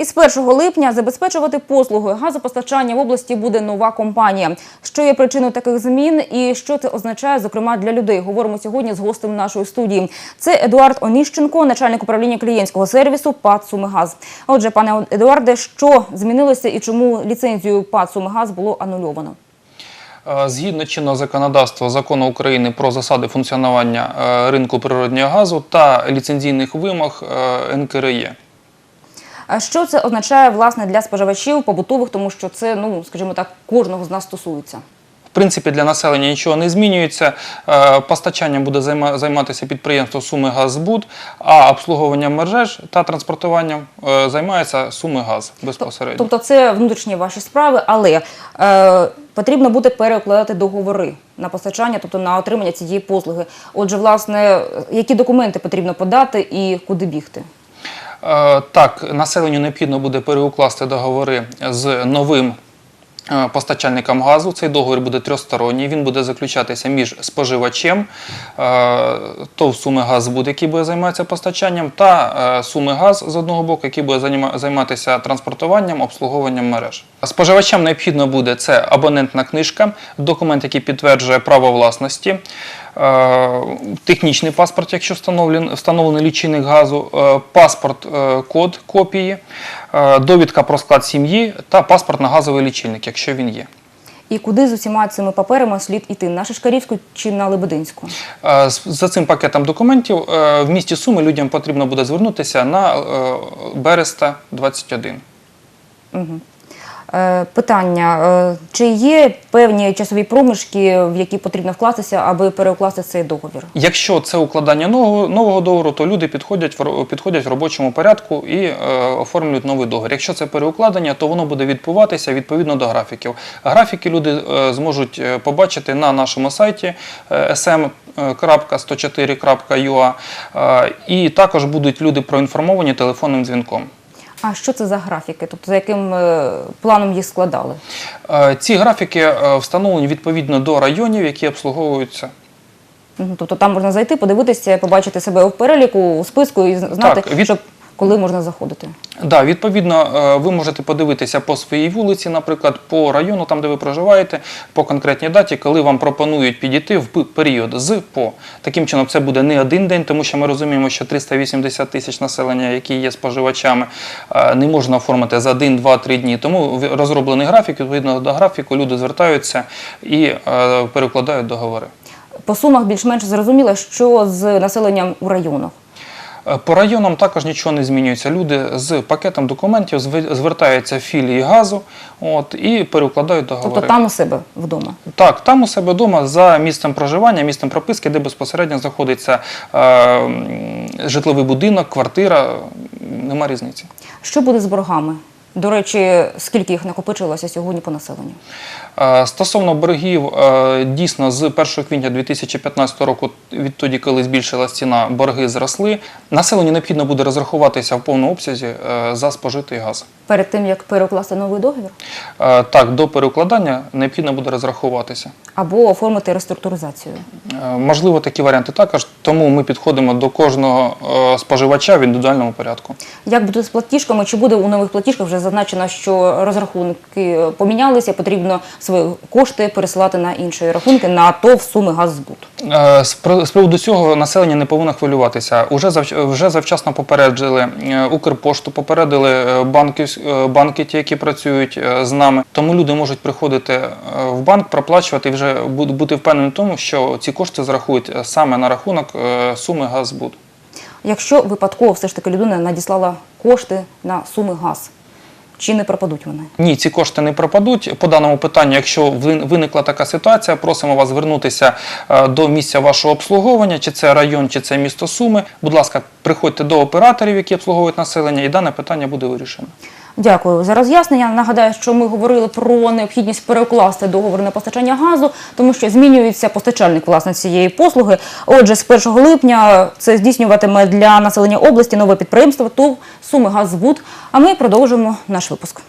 Із 1 липня забезпечувати послугою газопостачання в області буде нова компанія. Що є причиною таких змін і що це означає, зокрема для людей? Говоримо сьогодні з гостем нашої студії. Це Едуард Оніщенко, начальник управління клієнтського сервісу ПАД «Сумигаз». Отже, пане Едуарде, що змінилося і чому ліцензію ПАД «Сумигаз» було анульовано? Е, Згідно чинного законодавства закону України про засади функціонування е, ринку природнього газу та ліцензійних вимог е, НКРЄ. А що це означає власне для споживачів побутових, тому що це, ну скажімо так, кожного з нас стосується? В принципі, для населення нічого не змінюється. Е, Постачанням буде займатися підприємство Суми Газбуд, а обслуговуванням мереж та транспортуванням е, займається Суми Газ безпосередньо. Тобто це внутрішні ваші справи, але е, потрібно буде переукладати договори на постачання, тобто на отримання цієї послуги. Отже, власне, які документи потрібно подати і куди бігти? Е, Так, населенню необхідно буде переукласти договори з новим е, постачальником газу. Цей договір буде трьохсторонній. Він буде заключатися між споживачем, е, ТОВ Суми Газбуд, який буде займатися постачанням, та е, Суми Газ з одного боку, який буде займатися транспортуванням, обслуговуванням мереж. Споживачам необхідно буде це абонентна книжка, документ, який підтверджує право власності. Технічний паспорт, якщо встановлений, лічильник газу, паспорт, код копії, довідка про склад сім'ї та паспорт на газовий лічильник, якщо він є. І куди з усіма цими паперами слід іти? На Шишкарівську чи на Лебединську? За цим пакетом документів е, в місті Суми людям потрібно буде звернутися на е, Береста 21. Е, питання: е, чи є певні часові проміжки, в які потрібно вкластися, аби переукласти цей договір? Якщо це укладання нового, нового договору, то люди підходять в, підходять в робочому порядку і е, оформлюють новий договір. Якщо це переукладення, то воно буде відбуватися відповідно до графіків. Графіки люди е, зможуть е, побачити на нашому сайті е, sm.104.ua е, і також будуть люди проінформовані телефонним дзвінком. А що це за графіки? Тобто за яким е, планом їх складали? Е, Ці графіки е, встановлені відповідно до районів, які обслуговуються. Тобто там можна зайти, подивитися, побачити себе в переліку, у списку і знати, Так, від- щоб коли можна заходити. Да, відповідно, е, ви можете подивитися по своїй вулиці, наприклад, по району, там де ви проживаєте, по конкретній даті, коли вам пропонують підійти в період з по. Таким чином, це буде не один день, тому що ми розуміємо, що 380 тисяч населення, які є споживачами, е, не можна оформити за один, два, три дні. Тому розроблений графік, відповідно до графіку, люди звертаються і е, перекладають договори. По сумах більш-менш зрозуміло, що з населенням у районах. Е, По районам також нічого не змінюється. Люди з пакетом документів звертаються в філії газу от, і переукладають договори. Тобто там у себе вдома. Так, там у себе вдома за місцем проживання, місцем прописки, де безпосередньо знаходиться е, житловий будинок, квартира, нема різниці. Що буде з боргами? До речі, скільки їх накопичилося сьогодні по населенню? Е, Стосовно боргів, е, дійсно з 1 квітня 2015 року, відтоді, коли збільшилась ціна, борги зросли. Населенню необхідно буде розрахуватися в повному обсязі е, за спожитий газ. Перед тим як перекласти новий договір Так, до переукладання необхідно буде розрахуватися. або оформити реструктуризацію. Можливо, такі варіанти також, тому ми підходимо до кожного е, споживача в індивідуальному порядку. Як буде з платіжками? Чи буде у нових платіжках вже зазначено, що розрахунки помінялися, потрібно свої кошти пересилати на інші рахунки на ТОВ суми газзбут? Е, З при- з приводу цього населення не повинно хвилюватися. Уже завч- вже завчасно попереджили е, Укрпошту, попередили е, банки, е, банки, ті, які працюють е, з нами. Тому люди можуть приходити е, в банк, проплачувати і вже бу- бути впевнені в тому, що ці кошти зарахують е, саме на рахунок е, суми Газбуд. Якщо випадково все ж таки людина надіслала кошти на суми газ, чи не пропадуть вони? Ні, ці кошти не пропадуть. По даному питанню, якщо вин- виникла така ситуація, просимо вас звернутися е, до місця вашого обслуговування, чи це район, чи це місто Суми. Будь ласка, приходьте до операторів, які обслуговують населення, і дане питання буде вирішено. Дякую за роз'яснення. Нагадаю, що ми говорили про необхідність перекласти договор на постачання газу, тому що змінюється постачальник власне цієї послуги. Отже, з 1 липня це здійснюватиме для населення області нове підприємство ТОВ Суми Газбуд. А ми продовжимо наш випуск.